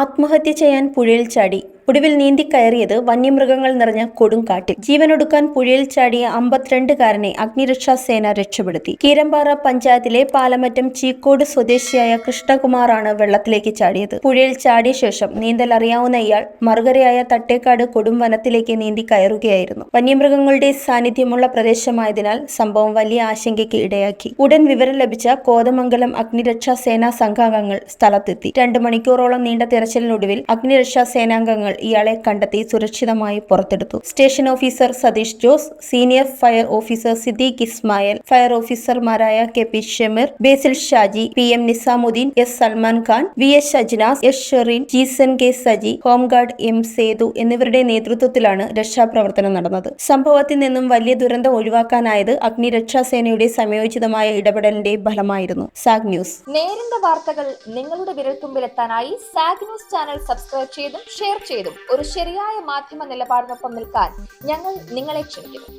ആത്മഹത്യ ചെയ്യാൻ പുഴയിൽ ചാടി. ഒടുവിൽ നീന്തിക്കയറിയത് വന്യമൃഗങ്ങൾ നിറഞ്ഞ കൊടുങ്കാട്ടിൽ ജീവനൊടുക്കാൻ പുഴയിൽ ചാടിയ അമ്പത്തിരണ്ടുകാരനെ അഗ്നിരക്ഷാ സേന രക്ഷപ്പെടുത്തി. കീരമ്പാറ പഞ്ചായത്തിലെ പാലമറ്റം ചീക്കോട് സ്വദേശിയായ കൃഷ്ണകുമാറാണ് വെള്ളത്തിലേക്ക് ചാടിയത്. പുഴയിൽ ചാടിയ ശേഷം നീന്തൽ അറിയാവുന്ന ഇയാൾ മറുകരയായ തട്ടേക്കാട് കൊടും വനത്തിലേക്ക് നീന്തി കയറുകയായിരുന്നു. വന്യമൃഗങ്ങളുടെ സാന്നിധ്യമുള്ള പ്രദേശമായതിനാൽ സംഭവം വലിയ ആശങ്കയ്ക്ക് ഇടയാക്കി. ഉടൻ വിവരം ലഭിച്ച കോതമംഗലം അഗ്നിരക്ഷാ സേനാ സംഘാംഗങ്ങൾ സ്ഥലത്തെത്തി. രണ്ടു മണിക്കൂറോളം നീണ്ട തിരച്ചിലിനൊടുവിൽ അഗ്നിരക്ഷാ സേനാംഗങ്ങൾ ഇയാളെ കണ്ടെത്തി സുരക്ഷിതമായി പുറത്തെടുത്തു. Station officer Satheesh Jose senior fire officer Siddique Ismail fire ഓഫീസർമാരായ K P Shameer Basil Shaji P M Nizamuddin S Salman Khan V S Shajnas S Sherin Jeesan K Saji home guard M Sethu എന്നിവരുടെ നേതൃത്വത്തിലാണ് രക്ഷാപ്രവർത്തനം നടന്നത്. സംഭവത്തിൽ നിന്നും വലിയ ദുരന്തം ഒഴിവാക്കാനായത് അഗ്നിരക്ഷാസേനയുടെ സമയോചിതമായ ഇടപെടലിന്റെ ഫലമായിരുന്നു. സാഗ് ന്യൂസ്. നേരിന്റെ വാർത്തകൾ നിങ്ങളുടെ വിരൽത്തുമ്പിലെത്താനായി സാഗ് ന്യൂസ് ചാനൽ സബ്സ്ക്രൈബ് ചെയ്തും ഷെയർ ചെയ്തും ഒരു ശരിയായ മാധ്യമ നിലപാടിനൊപ്പം നിൽക്കാൻ ഞങ്ങൾ നിങ്ങളെ ക്ഷണിക്കുന്നു.